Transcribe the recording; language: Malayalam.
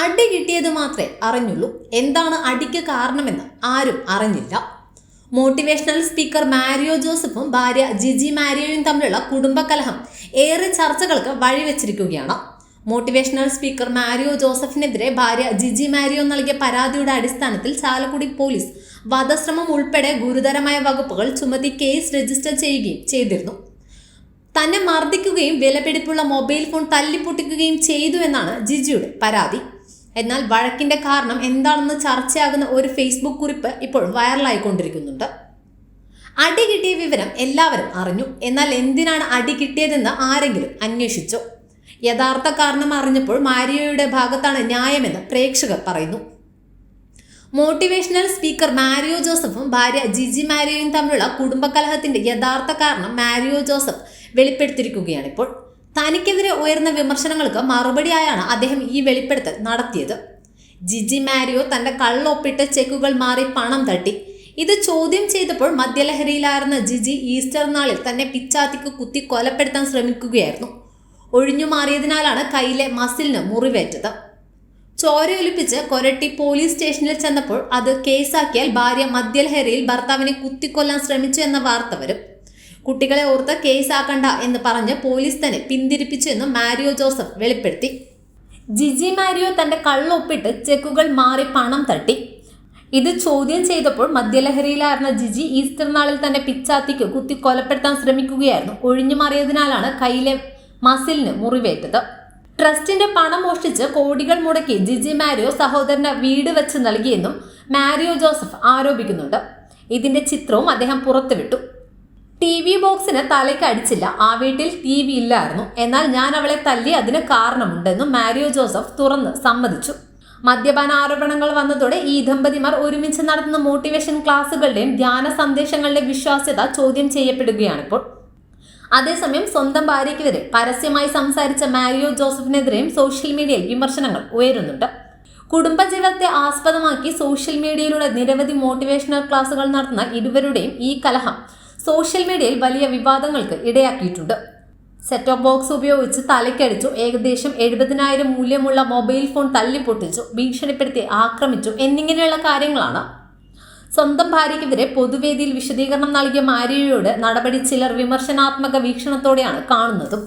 അടി കിട്ടിയത് മാത്രമേ അറിഞ്ഞുള്ളൂ. എന്താണ് അടിക്ക് കാരണമെന്ന് ആരും അറിഞ്ഞില്ല. മോട്ടിവേഷണൽ സ്പീക്കർ മാരിയോ ജോസഫും ഭാര്യ ജിജി മാരിയോയും തമ്മിലുള്ള കുടുംബകലഹം ഏറെ ചർച്ചകൾക്ക് വഴിവെച്ചിരിക്കുകയാണ്. മോട്ടിവേഷണൽ സ്പീക്കർ മാരിയോ ജോസഫിനെതിരെ ഭാര്യ ജിജി മാരിയോ നൽകിയ പരാതിയുടെ അടിസ്ഥാനത്തിൽ ചാലക്കുടി പോലീസ് വധശ്രമം ഉൾപ്പെടെ ഗുരുതരമായ വകുപ്പുകൾ ചുമത്തി കേസ് രജിസ്റ്റർ ചെയ്യുകയും ചെയ്തിരുന്നു. തന്നെ മർദ്ദിക്കുകയും വിലപിടിപ്പുള്ള മൊബൈൽ ഫോൺ തല്ലിപ്പൊട്ടിക്കുകയും ചെയ്തു എന്നാണ് ജിജിയുടെ പരാതി. എന്നാൽ വഴക്കിന്റെ കാരണം എന്താണെന്ന് ചർച്ചയാകുന്ന ഒരു ഫേസ്ബുക്ക് കുറിപ്പ് ഇപ്പോൾ വൈറലായിക്കൊണ്ടിരിക്കുന്നുണ്ട്. അടി കിട്ടിയ വിവരം എല്ലാവരും അറിഞ്ഞു. എന്നാൽ എന്തിനാണ് അടി കിട്ടിയതെന്ന് ആരെങ്കിലും അന്വേഷിച്ചോ. യഥാർത്ഥ കാരണം അറിഞ്ഞപ്പോൾ മാരിയോയുടെ ഭാഗത്താണ് ന്യായമെന്ന് പ്രേക്ഷകർ പറയുന്നു. മോട്ടിവേഷണൽ സ്പീക്കർ മാരിയോ ജോസഫും ഭാര്യ ജിജി മാരിയോയും തമ്മിലുള്ള കുടുംബകലഹത്തിന്റെ യഥാർത്ഥ കാരണം മാരിയോ ജോസഫ് വെളിപ്പെടുത്തിയിരിക്കുകയാണ് ഇപ്പോൾ തനിക്കെതിരെ ഉയർന്ന വിമർശനങ്ങൾക്ക് മറുപടിയായാണ് അദ്ദേഹം ഈ വെളിപ്പെടുത്തൽ നടത്തിയത്. ജിജി മാരിയോ തന്റെ കള്ളൊപ്പിട്ട് ചെക്കുകൾ മാറി പണം തട്ടി. ഇത് ചോദ്യം ചെയ്തപ്പോൾ മദ്യലഹരിയിലായിരുന്ന ജിജി ഈസ്റ്റർ നാളിൽ തന്നെ പിച്ചാത്തിക്ക് കുത്തി കൊലപ്പെടുത്താൻ ശ്രമിക്കുകയായിരുന്നു. ഒഴിഞ്ഞു മാറിയതിനാലാണ് കയ്യിലെ മസിലിന് മുറിവേറ്റത്. ചോരയൊലിപ്പിച്ച് കൊരട്ടി പോലീസ് സ്റ്റേഷനിൽ ചെന്നപ്പോൾ അത് കേസാക്കിയാൽ ഭാര്യ മദ്യലഹരിയിൽ ഭർത്താവിനെ കുത്തിക്കൊല്ലാൻ ശ്രമിച്ചു എന്ന വാർത്ത വരും. കുട്ടികളെ ഓർത്ത് കേസാക്കണ്ട എന്ന് പറഞ്ഞ് പോലീസ് തന്നെ പിന്തിരിപ്പിച്ചു എന്ന് മാരിയോ ജോസഫ് വെളിപ്പെടുത്തി. ജിജി മാരിയോ തന്റെ കള്ളൊപ്പിട്ട് ചെക്കുകൾ മാറി പണം തട്ടി. ഇത് ചോദ്യം ചെയ്തപ്പോൾ മദ്യലഹരിയിലായിരുന്ന ജിജി ഈസ്റ്റർ നാളിൽ തന്നെ പിച്ചാത്തിക്ക് കുത്തി കൊലപ്പെടുത്താൻ ശ്രമിക്കുകയായിരുന്നു. ഒഴിഞ്ഞു മാറിയതിനാലാണ് കയ്യിലെ മസിലിന് മുറിവേറ്റത്. ട്രസ്റ്റിന്റെ പണം മോഷ്ടിച്ച് കോടികൾ മുടക്കി ജിജി മാരിയോ സഹോദരന് വീട് വെച്ച് നൽകിയെന്നും മാരിയോ ജോസഫ് ആരോപിക്കുന്നുണ്ട്. ഇതിന്റെ ചിത്രവും അദ്ദേഹം പുറത്തുവിട്ടു. ടി വി ബോക്സിന് തലയ്ക്ക് അടിച്ചില്ല. ആ വീട്ടിൽ ടി വി ഇല്ലായിരുന്നു. എന്നാൽ ഞാൻ അവളെ തല്ലി അതിന് കാരണമുണ്ടെന്നും മാരിയോ ജോസഫ് തുറന്ന് സമ്മതിച്ചു. മദ്യപാന ആരോപണങ്ങൾ വന്നതോടെ ഈ ദമ്പതിമാർ ഒരുമിച്ച് നടത്തുന്ന മോട്ടിവേഷൻ ക്ലാസുകളുടെയും ധ്യാന സന്ദേശങ്ങളുടെയും വിശ്വാസ്യത ചോദ്യം ചെയ്യപ്പെടുകയാണിപ്പോൾ. അതേസമയം സ്വന്തം ഭാര്യയ്ക്കെതിരെ പരസ്യമായി സംസാരിച്ച മാരിയോ ജോസഫിനെതിരെയും സോഷ്യൽ മീഡിയയിൽ വിമർശനങ്ങൾ ഉയരുന്നുണ്ട്. കുടുംബജീവിതത്തെ ആസ്പദമാക്കി സോഷ്യൽ മീഡിയയിലൂടെ നിരവധി മോട്ടിവേഷണൽ ക്ലാസുകൾ നടത്തുന്ന ഇരുവരുടെയും ഈ കലഹം സോഷ്യൽ മീഡിയയിൽ വലിയ വിവാദങ്ങൾക്ക് ഇടയാക്കിയിട്ടുണ്ട്. സെറ്റ് ഓഫ് ബോക്സ് ഉപയോഗിച്ച് തലയ്ക്കടിച്ചു. ഏകദേശം എഴുപതിനായിരം മൂല്യമുള്ള മൊബൈൽ ഫോൺ തല്ലിപ്പൊട്ടിച്ചു. ഭീഷണിപ്പെടുത്തി ആക്രമിച്ചു എന്നിങ്ങനെയുള്ള കാര്യങ്ങളാണ്. സ്വന്തം ഭാര്യയ്ക്കെതിരെ പൊതുവേദിയിൽ വിശദീകരണം നൽകിയ മാരിയയോട് നടപടി ചിലർ വിമർശനാത്മക വീക്ഷണത്തോടെയാണ് കാണുന്നതും.